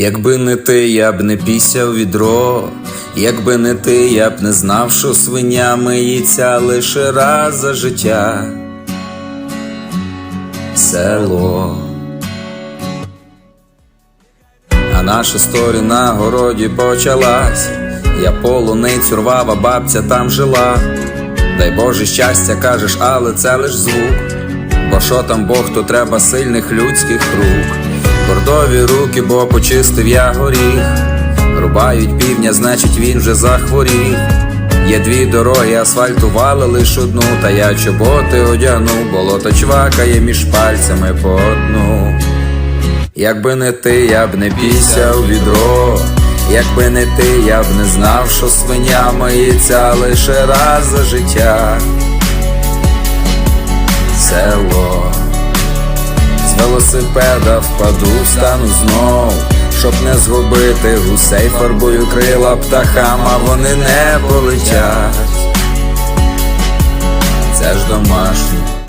Якби не ти, я б не пісяв відро, якби не ти, я б не знав, що свиня миється лише раз за життя. Село. А наша сторі на городі почалась. Я полуницю рвав, а бабця там жила. Дай Боже щастя, кажеш, але це лиш звук. Бо що там Бог, то треба сильних людських рук. Бордові руки, бо почистив я горіх. Рубають півня, значить він вже захворів. Є дві дороги, асфальтували лиш одну, та я чоботи одягну, болото чвакає між пальцями по одну. Якби не ти, я б не пісяв відро. Якби не ти, я б не знав, що свиня миється лише раз за життя. Село велосипеда впаду, встану знов, щоб не згубити гусей, фарбую крила птахам, а вони не полетять. Це ж домашнє.